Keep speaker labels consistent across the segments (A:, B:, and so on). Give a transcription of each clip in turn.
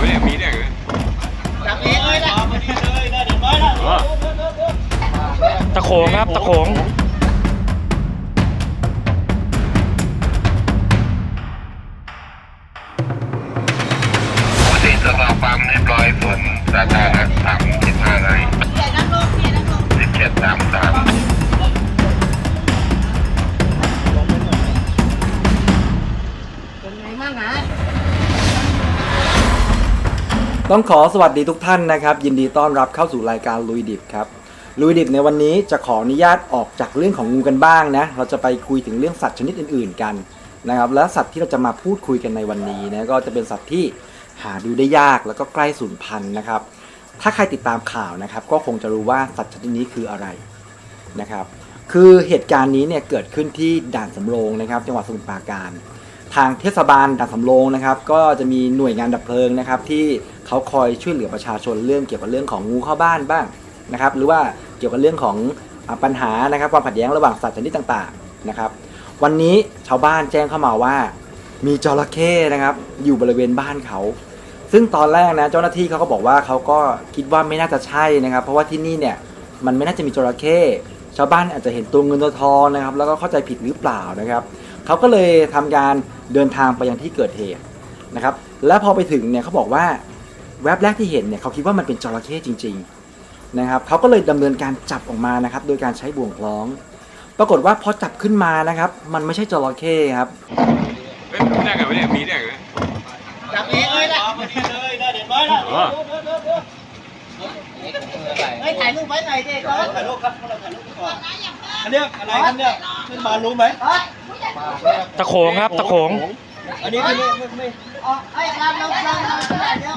A: วะเนี่ยมีเนี่ยหรอ
B: จับเองเลยนะ
C: ตะโขงครับตะโขง
D: ต้อ
B: ง
E: ขอสวัสดีทุกท่านนะครับ ยินดีต้อนรับเข้าสู่รายการลุยดิบครับลุยดิบในวันนี้จะขออนุญาตออกจากเรื่องของงูกันบ้างนะ เราจะไปคุยถึงเรื่องสัตว์ชนิดอื่น ๆ กันนะครับและสัตว์ที่เราจะมาพูดคุยกันในวันนี้นะก็จะเป็นสัตว์ที่หาดูได้ยากแล้วก็ใกล้สูญพันธุ์นะครับ ถ้าใครติดตามข่าวนะครับ ก็คงจะรู้ว่าสัตว์ชนิดนี้คืออะไรนะครับ คือเหตุการณ์นี้เนี่ยเกิดขึ้นที่ด่านสำโรงนะครับ จังหวัดสมุทรปราการ ทางเทศบาลด่านสำโรงนะครับ ก็จะมีหน่วยงานดับเพลิงนะครับ ที่เขาคอยช่วยเหลือประชาชนเรื่องเกี่ยวกับเรื่องของงูเข้าบ้านบ้างนะครับ หรือว่าเกี่ยวกับเรื่องของปัญหานะครับความขัดแย้งระหว่างสัตว์ชนิดต่างๆนะครับ วันนี้ชาวบ้านแจ้งเข้ามาว่า มีจระเข้นะครับ อยู่บริเวณบ้านเขา ซึ่งตอนแรกนะเจ้าหน้าที่เขาก็บอกว่าเขาก็คิดว่าไม่น่าจะใช่นะครับ เพราะว่าที่นี่เนี่ยมันไม่น่าจะมีจระเข้ชาวบ้านอาจจะเห็นตัวเงินตัวทองนะครับ แล้วก็เข้าใจผิดหรือเปล่านะครับ เขาก็เลยทำการเดินทางไปยังที่เกิดเหตุนะครับ และพอไปถึงเนี่ยเขาบอกว่าแวบแรกที่เห็นเนี่ยเขาคิดว่ามันเป็นจระเข้จริง ๆนะครับเขาก็เลยดำเนินการจับออกมานะครับ โดยการใช้บ่วงคล้อง ปรากฏว่าพอจับขึ้นมานะครับ มันไม่ใช่จระเข้ครับ
A: เฮ้ยได้ไงวะเนี่ยมีเนี่ยเหรอ
B: จับเองเลยนะ
A: อ๋อ
B: เฮ้ยถ่ายรูปไว้หน่อยดิก่อน
F: ถ่ายรูปครับถ่ายรูปก่อน อันเนี้ยอะไรครับเนี่ยขึ้นมารู้ไหม
B: เฮ้ย
C: ตะโขงครับตะโขง
F: อันนี้คือไม่ไม่ไม่
B: อ๋อเฮ้ยเราเราเราเราถ่ายเดียว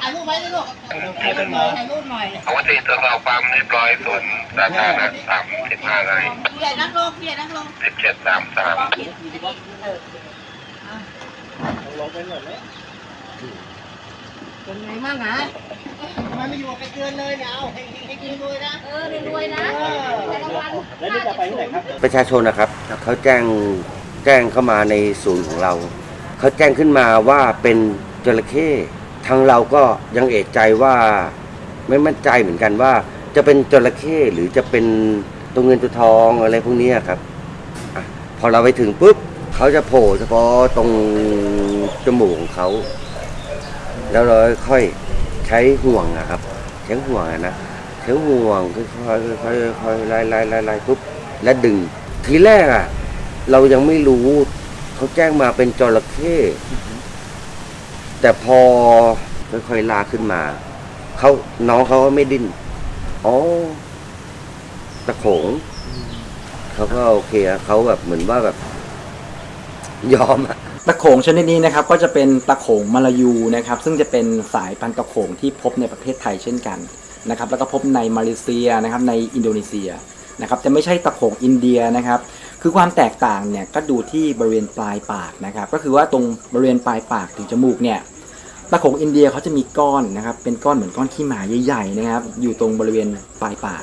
B: ถ่ายรูปไว้ดิลูก
F: ใครเป็นมา
B: ถ่ายรูปหน่อย
D: ปกติจะสอบปั๊มเรียบร้อยส่วนสาธารณะสามสิบห้าไร่
B: เพียนั่งลงเพียนั่งลง
D: สิบเจ็ดสามสาม
F: ลงไปหมดเลย
B: เป็นไงบ้างฮะ ทำไมไม่อยู่กับเกินเลยเนี่ยเอาให้ให้กินด้วยนะ เออรวยนะแต่ละวัน
F: แล้วนี่จะไปที่ไหนครับ
G: ประชาชนนะครับเขาแจ้งแจ้งเข้ามาในศูนย์ของเรา เขาแจ้งขึ้นมาว่าเป็นจระเข้ทางเราก็ยังเอกใจว่าไม่มั่นใจเหมือนกันว่า จะเป็นจระเข้หรือจะเป็นตัวเงินตัวทองอะไรพวกนี้ครับอะพอเราไปถึงปุ๊บเขาจะโผล่เฉพาะตรงจมูกของเขา แล้วเราค่อย ใช้ห่วงอะครับใช้ห่วงอะนะใช้ห่วงค่อยๆค่อยๆค่อยๆไล่ไล่ไล่ไล่ปุ๊บและดึง ทีแรกอะเรายังไม่รู้เขาแจ้งมาเป็นจระเข้แต่พอค่อยๆลากขึ้นมาเขาน้องเขาก็ไม่ดิ้นอ๋อตะโขงเขาก็โอเคอะเขาแบบเหมือนว่าแบบ ยอมอะ
E: ตะโขงชนิดนี้นะครับก็จะเป็นตะโขงมาลายูนะครับซึ่งจะเป็นสายพันธุ์ตะโขงที่พบในประเทศไทยเช่นกันนะครับแล้วก็พบในมาเลเซียนะครับในอินโดนีเซียนะครับจะไม่ใช่ตะโขงอินเดียนะครับคือความแตกต่างเนี่ยก็ดูที่บริเวณปลายปากนะครับก็คือว่าตรงบริเวณปลายปากถึงจมูกเนี่ยตะโขงอินเดียเขาจะมีก้อนนะครับเป็นก้อนเหมือนก้อนขี้หมาใหญ่ๆนะครับอยู่ตรงบริเวณปลายปาก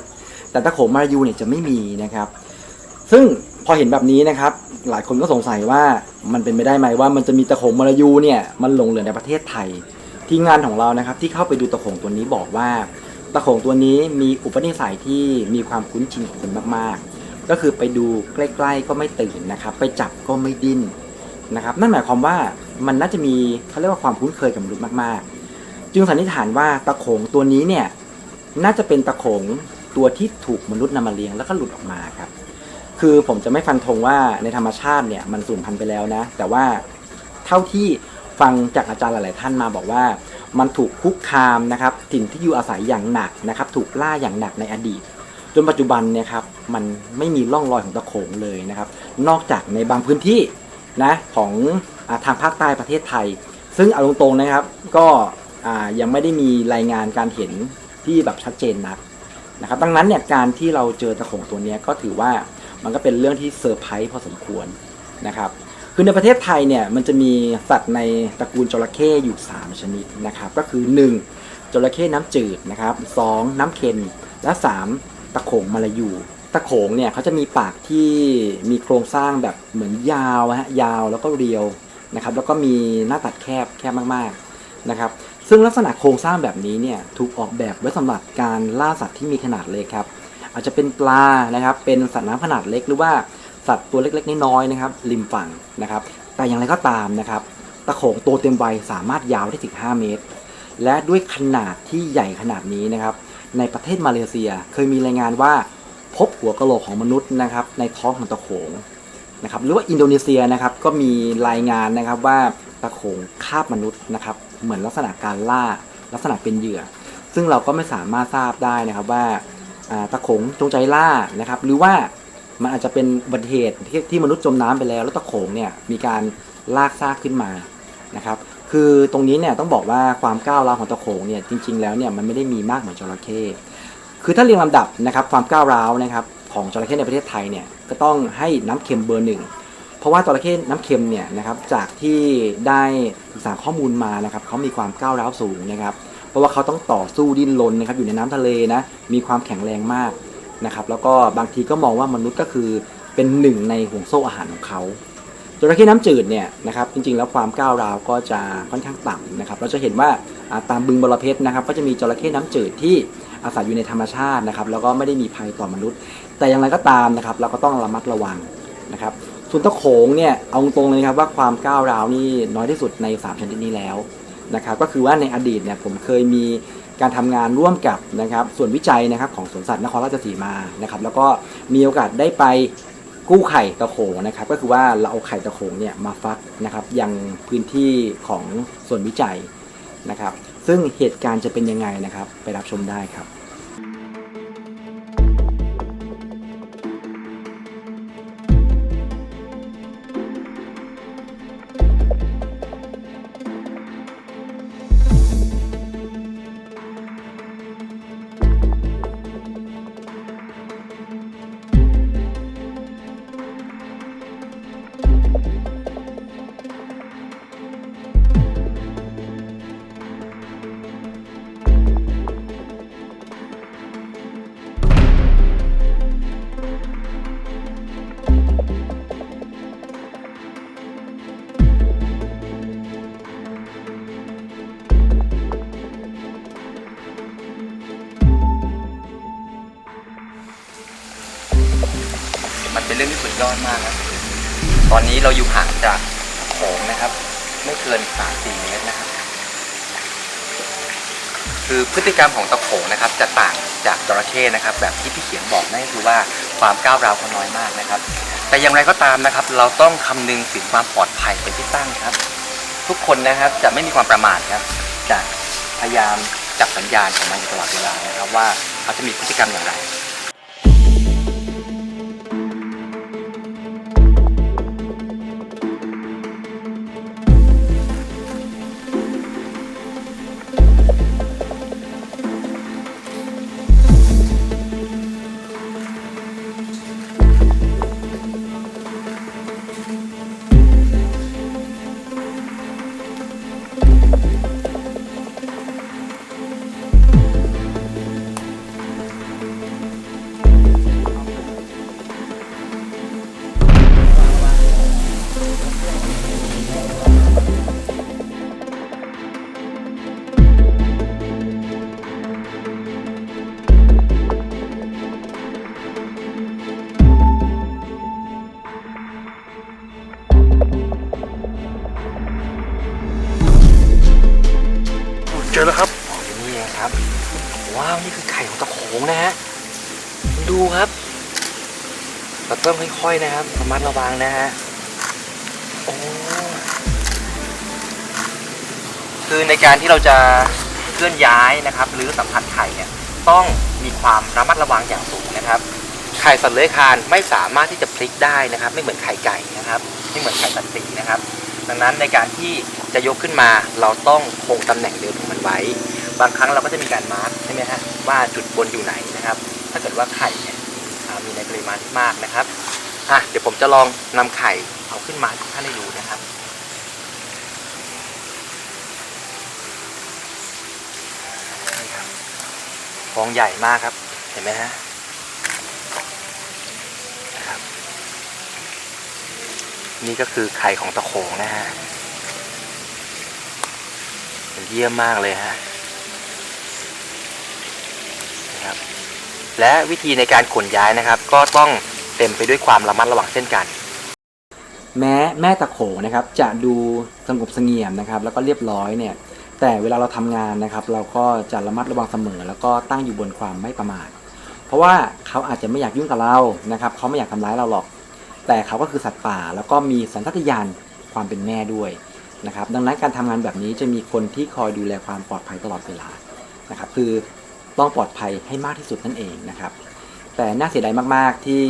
E: แต่ตะโขงมาลายูเนี่ยจะไม่มีนะครับ ซึ่ง พอเห็นแบบนี้นะครับ หลายคนก็สงสัยว่ามันเป็นไปได้ไหมว่ามันจะมีตะโขงมาลายูเนี่ยมันหลงเหลือในประเทศไทย ทีมงานของเรานะครับ ที่เข้าไปดูตะโขงตัวนี้บอกว่า ตะโขงตัวนี้มีอุปนิสัยที่มีความคุ้นชินกับคนมากๆ ก็คือไปดูใกล้ๆก็ไม่ตื่นนะครับ ไปจับก็ไม่ดิ้นนะครับ นั่นหมายความว่ามันน่าจะมีเขาเรียกว่าความคุ้นเคยกับมนุษย์มากๆ จึงสันนิษฐานว่าตะโขงตัวนี้เนี่ยน่าจะเป็นตะโขงตัวที่ถูกมนุษย์นำมาเลี้ยงแล้วก็หลุดออกมาครับ คือผมจะไม่ฟันธงว่าในธรรมชาติเนี่ยมันสูญพันธุ์ไปแล้วนะ แต่ว่าเท่าที่ฟังจากอาจารย์หลาย ๆ ท่านมาบอกว่า มันถูกคุกคามนะครับถิ่นที่อยู่อาศัยอย่างหนักนะครับ ถูกล่าอย่างหนักในอดีต จนปัจจุบันเนี่ยครับมันไม่มีร่องรอยของตะโขงเลยนะครับ นอกจากในบางพื้นที่นะของอาทางภาคใต้ประเทศไทย ซึ่งเอาตรงๆนะครับ ก็ยังไม่ได้มีรายงานการเห็นที่แบบชัดเจนนักนะครับ ดังนั้นเนี่ยการที่เราเจอตะโขงตัวนี้ก็ถือว่า มันก็เป็นเรื่องที่เซอร์ไพรส์พอสมควรนะครับคือในประเทศไทยเนี่ยมันจะมีสัตว์ในตระกูลจระเข้อยู่ 3 ชนิดนะครับก็คือ 1. จระเข้น้ำจืดนะครับ 2. น้ำเค็มและ 3. ตะโขงมาลายูตะโขงเนี่ยเขาจะมีปากที่มีโครงสร้างแบบเหมือนยาวฮะยาวแล้วก็เรียวนะครับแล้วก็มีหน้าตัดแคบแคบมากๆนะครับซึ่งลักษณะโครงสร้างแบบนี้เนี่ยถูกออกแบบไว้สำหรับการล่าสัตว์ที่มีขนาดเล็กครับ อาจจะเป็นปลานะครับ เป็นสัตว์น้ำขนาดเล็กหรือว่าสัตว์ตัวเล็กๆน้อยๆนะครับริมฝั่งนะครับ แต่อย่างไรก็ตามนะครับ ตะโขงโตเต็มวัยสามารถยาวได้ถึง 5 เมตร และด้วยขนาดที่ใหญ่ขนาดนี้นะครับ ในประเทศมาเลเซียเคยมีรายงานว่าพบหัวกะโหลกของมนุษย์นะครับ ในท้องของตะโขงนะครับหรือว่าอินโดนีเซียนะครับก็มีรายงานนะครับว่าตะโขงคาบมนุษย์นะครับ เหมือนลักษณะการล่าลักษณะเป็นเหยื่อ ซึ่งเราก็ไม่สามารถทราบได้นะครับว่าอ่า ตะโขงจงใจล่านะครับ หรือว่ามันอาจจะเป็นอุบัติเหตุที่ที่มนุษย์จมน้ำไปแล้ว แล้วตะโขงเนี่ยมีการลากซากขึ้นมานะครับ คือตรงนี้เนี่ยต้องบอกว่าความก้าวร้าวของตะโขงเนี่ยจริง ๆ แล้วเนี่ยมันไม่ได้มีมากเหมือนจระเข้คือถ้าเรียงลำดับนะครับความก้าวร้าวนะครับของจระเข้ในประเทศไทยเนี่ยก็ต้องให้น้ำเค็มเบอร์หนึ่งเพราะว่าจระเข้น้ำเค็มเนี่ยนะครับจากที่ได้ศึกษาข้อมูลมานะครับเขามีความก้าวร้าวสูงนะครับ เพราะว่าเขาต้องต่อสู้ดิ้นรนนะครับอยู่ในน้ำทะเลนะมีความแข็งแรงมากนะครับแล้วก็บางทีก็มองว่ามนุษย์ก็คือเป็นหนึ่งในห่วงโซ่อาหารของเขาจระเข้น้ำจืดเนี่ยนะครับจริงๆ แล้วความก้าวร้าวก็จะค่อนข้างต่ำนะครับเราจะเห็นว่าตามบึงบรเพชรนะครับก็จะมีจระเข้น้ำจืดที่อาศัยอยู่ในธรรมชาตินะครับแล้วก็ไม่ได้มีภัยต่อมนุษย์ แต่อย่างไรก็ตามนะครับเราก็ต้องระมัดระวังนะครับส่วนตะโขงเนี่ยเอาตรงเลยครับว่าความก้าวร้าวนี่น้อยที่สุดในสามชนิดนี้แล้ว นะครับก็คือว่าในอดีตเนี่ยผมเคยมีการทำงานร่วมกับนะครับส่วนวิจัยนะครับของสวนสัตว์นครราชสีมานะครับแล้วก็มีโอกาสได้ไปกู้ไข่ตะโขงนะครับก็คือว่าเราเอาไข่ตะโขงเนี่ยมาฟักนะครับยังพื้นที่ของส่วนวิจัยนะครับซึ่งเหตุการณ์จะเป็นยังไงนะครับ ไปรับชมได้ครับ
H: เป็นเรื่องที่สุดยอดมากครับตอนนี้เราอยู่ห่างจากโขงนะครับ ไม่เกิน3-4เมตรนะครับ คือพฤติกรรมของตะโขงนะครับ จะต่างจากจระเข้นะครับ แบบที่พี่เขียนบอกนั่นก็คือว่าความก้าวร้าวเขาน้อยมากนะครับ แต่อย่างไรก็ตามนะครับ เราต้องคำนึงถึงความปลอดภัยเป็นที่ตั้งครับ ทุกคนนะครับจะไม่มีความประมาทครับจะพยายามจับสัญญาณของมันอยู่ตลอดเวลานะครับ ว่าเขาจะมีพฤติกรรมอย่างไร
C: จอแล้วครับ
H: อ๋ออยู่นี่เองครับ ว้าว นี่คือไข่ของตะโขงนะฮะดูครับเราต้องค่อยๆนะครับระมัดระวังนะฮะโอ้คือในการที่เราจะเคลื่อนย้ายนะครับ หรือสัมผัสไข่เนี่ยต้องมีความระมัดระวังอย่างสูงนะครับไข่สัตว์เลื้อยคลานไม่สามารถที่จะพลิกได้นะครับ ไม่เหมือนไข่ไก่นะครับ ไม่เหมือนไข่สัตว์สีนะครับ ดังนั้นในการที่ จะยกขึ้นมาเราต้องคงตำแหน่งเดิมของมันไว้ บางครั้งเราก็จะมีการมาร์กใช่ไหมฮะว่าจุดบนอยู่ไหนนะครับ ถ้าเกิดว่าไข่เนี่ยมีในปริมาณที่มากนะครับอะเดี๋ยวผมจะลองนำไข่เอาขึ้นมาให้ทุกท่านได้ดูนะครับนี่ครับฟองใหญ่มากครับเห็นไหมฮะนี่ก็คือไข่ของตะโขงนะฮะ เยี่ยมมากเลยฮะนะครับ และวิธีในการขนย้ายนะครับ ก็ต้องเต็มไปด้วยความระมัดระวังเช่นกัน
E: แม้แม่ตะโขงนะครับ จะดูสงบเสงี่ยมนะครับ แล้วก็เรียบร้อยเนี่ย แต่เวลาเราทำงานนะครับ เราก็จะระมัดระวังเสมอ แล้วก็ตั้งอยู่บนความไม่ประมาทเพราะว่าเขาอาจจะไม่อยากยุ่งกับเรานะครับ เขาไม่อยากทำร้ายเราหรอก แต่เขาก็คือสัตว์ป่า แล้วก็มีสัญชาตญาณความเป็นแม่ด้วย นะครับดังนั้นการทำงานแบบนี้จะมีคนที่คอยดูแลความปลอดภัยตลอดเวลานะครับคือต้องปลอดภัยให้มากที่สุดนั่นเองนะครับ แต่น่าเสียดายมากๆที่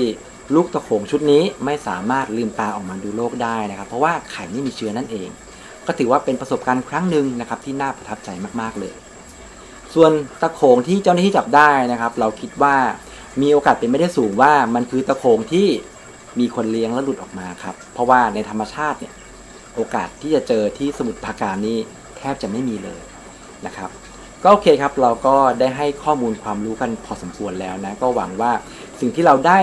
E: ลูกตะโขงชุดนี้ไม่สามารถลืมตาออกมาดูโลกได้นะครับ เพราะว่าไข่ไม่มีเชื้อนั่นเอง ก็ถือว่าเป็นประสบการณ์ครั้งหนึ่งนะครับที่น่าประทับใจมากๆเลย ส่วนตะโขงที่เจ้าหน้าที่จับได้นะครับ เราคิดว่ามีโอกาสเป็นไม่ได้สูงว่ามันคือตะโขงที่มีคนเลี้ยงแล้วหลุดออกมาครับ เพราะว่าในธรรมชาติเนี่ย โอกาสที่จะเจอที่สมุทรปราการนี่แทบจะไม่มีเลยนะครับ ก็โอเคครับเราก็ได้ให้ข้อมูลความรู้กันพอสมควรแล้วนะก็หวังว่าสิ่งที่เราได้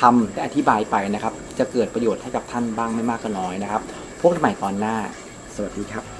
E: ทำได้อธิบายไปนะครับ จะเกิดประโยชน์ให้กับท่านบ้างไม่มากก็น้อยนะครับ พบกันใหม่ตอนหน้า สวัสดีครับ